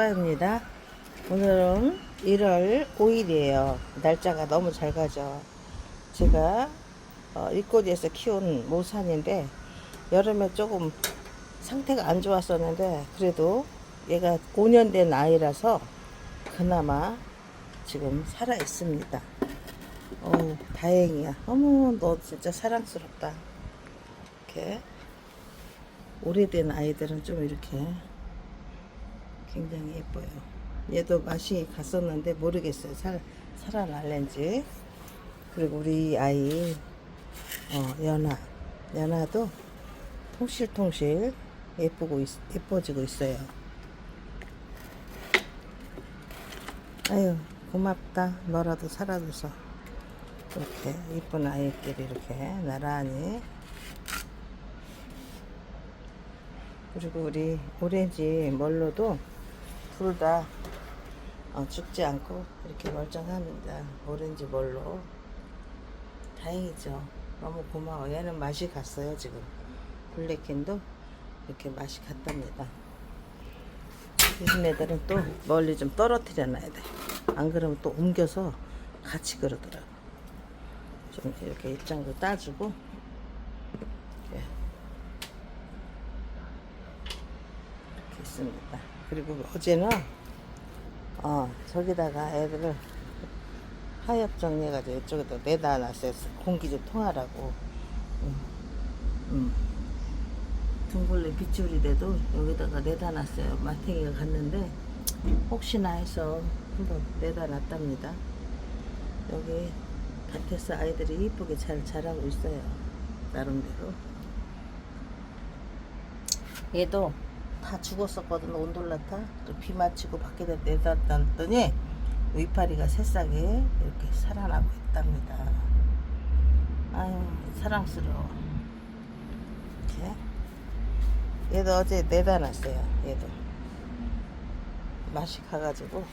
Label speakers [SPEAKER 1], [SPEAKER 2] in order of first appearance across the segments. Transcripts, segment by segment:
[SPEAKER 1] 족바입니다. 오늘은 1월 5일이에요. 날짜가 너무 잘 가죠. 제가 어, 일거리에서 키운 모산인데 여름에 조금 상태가 안 좋았었는데 그래도 얘가 5년 된 아이라서 그나마 지금 살아 있습니다. 어 다행이야. 어머 너 진짜 사랑스럽다. 이렇게 오래된 아이들은 좀 이렇게 굉장히 예뻐요. 얘도 맛이 갔었는데 모르겠어요. 살, 살아날는지. 그리고 우리 아이, 어, 연아. 연아도 통실통실 예쁘고, 있, 예뻐지고 있어요. 아유, 고맙다. 너라도 살아줘서. 이렇게 이쁜 아이끼리 이렇게 나란히. 그리고 우리 오렌지 멀로도 둘다 어, 죽지 않고 이렇게 멀쩡합니다. 오렌지 멀로. 다행이죠. 너무 고마워. 얘는 맛이 갔어요, 지금. 블랙캔도 이렇게 맛이 갔답니다. 이런 애들은 또 멀리 좀 떨어뜨려 놔야 돼. 안 그러면 또 옮겨서 같이 그러더라고. 좀 이렇게 입장도 따주고. 이렇게 이렇게 있습니다. 그리고 어제는 어 저기다가 애들을 하엽 정리해가지고 이쪽에다 내다 놨어요. 공기 좀 통하라고. 둥글레 비추리대도 여기다가 내다 놨어요. 마탱이가 갔는데 혹시나 해서 한번 내다 놨답니다. 여기 밭에서 아이들이 이쁘게 잘 자라고 있어요. 나름대로. 얘도 다 죽었었거든 온돌라타. 비 맞히고 밖에다 내다 놨더니 위파리가 새싹에 이렇게 살아나고 있답니다. 아유 사랑스러워. 이렇게. 얘도 어제 내다 놨어요 얘도. 맛이 가가지고.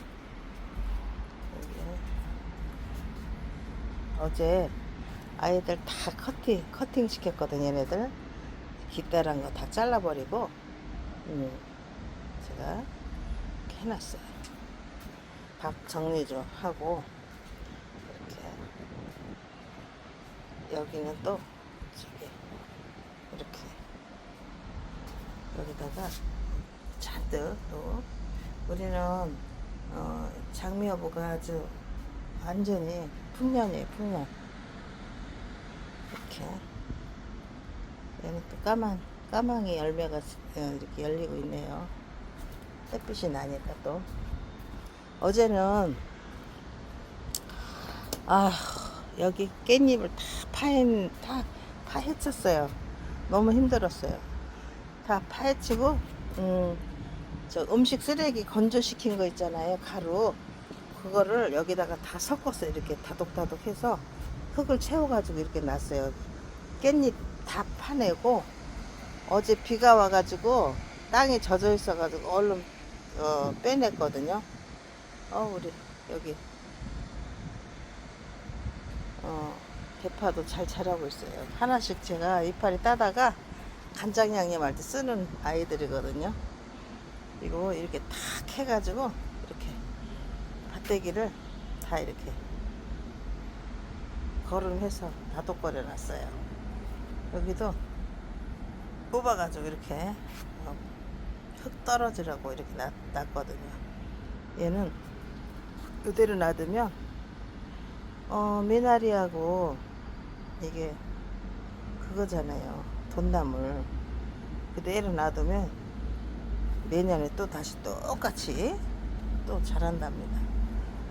[SPEAKER 1] 어제 아이들 다 커팅 커팅 시켰거든 얘네들. 깃다란 거 다 잘라버리고 음, 제가 이렇게 해놨어요. 밥 정리 좀 하고 이렇게 여기는 또 저기 이렇게 여기다가 잔뜩 또 우리는 어, 장미여보가 아주 완전히 풍년이에요 풍년. 이렇게 얘는 또 까만 까망이 열매가 어, 이렇게 열리고 있네요. 햇빛이 나니까 또 어제는 아 여기 깻잎을 다 파헤 다 파헤쳤어요. 너무 힘들었어요. 다 파헤치고 음, 저 음식 쓰레기 건조시킨 거 있잖아요. 가루 그거를 여기다가 다 섞어서 이렇게 다독다독 해서 흙을 채워가지고 이렇게 놨어요. 깻잎 다 파내고 어제 비가 와가지고 땅이 젖어 있어가지고 얼른 어, 빼냈거든요. 어 우리 여기 어, 대파도 잘 자라고 있어요. 하나씩 제가 이파리 따다가 간장 양념할 때 쓰는 아이들이거든요. 이거 이렇게 탁 해가지고 이렇게 밭대기를 다 이렇게 거름해서 다독거려 놨어요. 여기도 뽑아가지고 이렇게 어, 흙 떨어지라고 이렇게 놔, 놨거든요. 얘는 이대로 놔두면 어, 미나리하고 이게 그거잖아요. 돈나물 그대로 놔두면 내년에 또 다시 똑같이 또 자란답니다.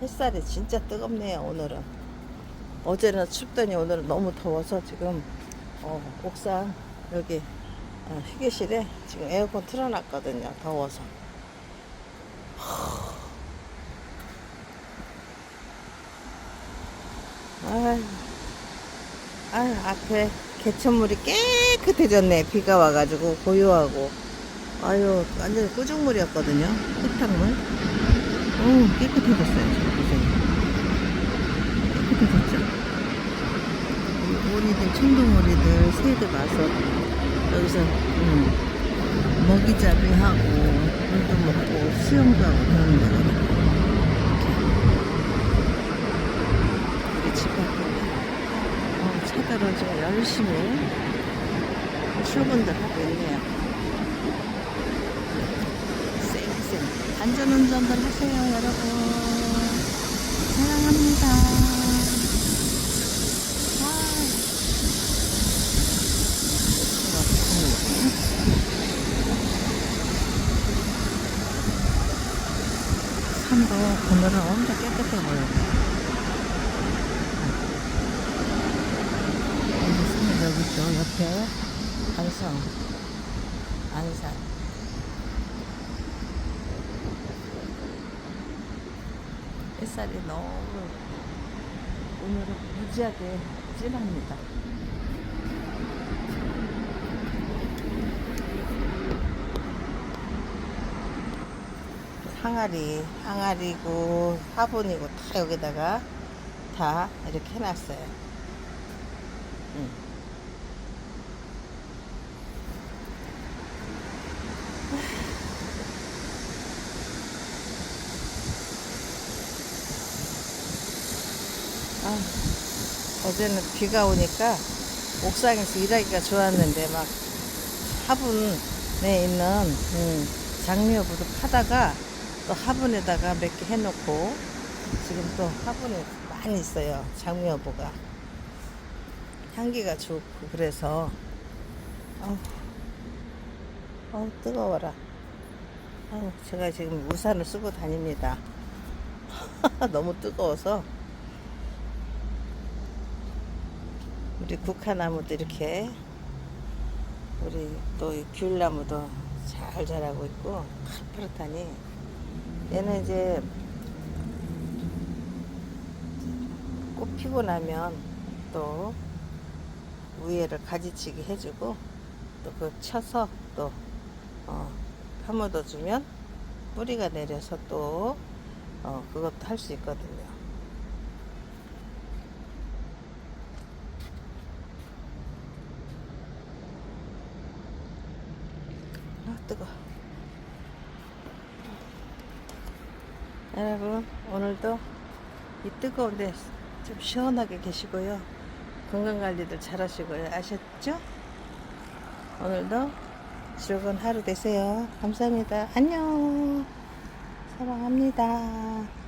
[SPEAKER 1] 햇살이 진짜 뜨겁네요. 오늘은 어제는 춥더니 오늘은 너무 더워서 지금 어, 옥상 여기 어, 휴게실에 지금 에어컨 틀어놨거든요. 더워서. 아유, 아유, 앞에 개천물이 깨끗해졌네. 비가 와가지고 고요하고. 아유, 완전 꾸중물이었거든요. 흙탕물. 오, 깨끗해졌어요. 지금 보세요. 깨끗해졌죠? 이 오리들, 청동오리들, 새들 와서 여기서 음, 먹이잡이 하고 물도 먹고 수영도 하고 그러는 데거든요. 우리 집 앞에 어, 차들은 지금 열심히 출근들 하고 있네요. 쌩쌩 안전운전들 하세요 여러분. 사랑합니다. 아. 오늘은 엄청 깨끗해 보여요. 여기 여기 또 옆에 안성 안산 햇살이 너무 오늘은 무지하게 진합니다. 항아리, 항아리고 화분이고 다 여기다가 다 이렇게 해놨어요. 응. 아, 어제는 비가 오니까 옥상에서 일하기가 좋았는데 막 화분에 있는 음, 장미여부도 파다가 또 화분에다가 몇 개 해놓고 지금 또 화분에 많이 있어요 장미여부가. 향기가 좋고 그래서. 어우, 어우 뜨거워라. 어우, 제가 지금 우산을 쓰고 다닙니다. 너무 뜨거워서. 우리 국화나무도 이렇게 우리 또이 귤나무도 잘 자라고 있고 파릇파릇하니 얘는 이제 꽃 피고 나면 또 위에를 가지치기 해주고 또 그 쳐서 또 어, 파묻어 주면 뿌리가 내려서 또 어, 그것도 할 수 있거든요. 아 뜨거. 여러분 오늘도 이 뜨거운데 좀 시원하게 계시고요. 건강 관리들 잘 하시고요. 아셨죠? 오늘도 즐거운 하루 되세요. 감사합니다. 안녕. 사랑합니다.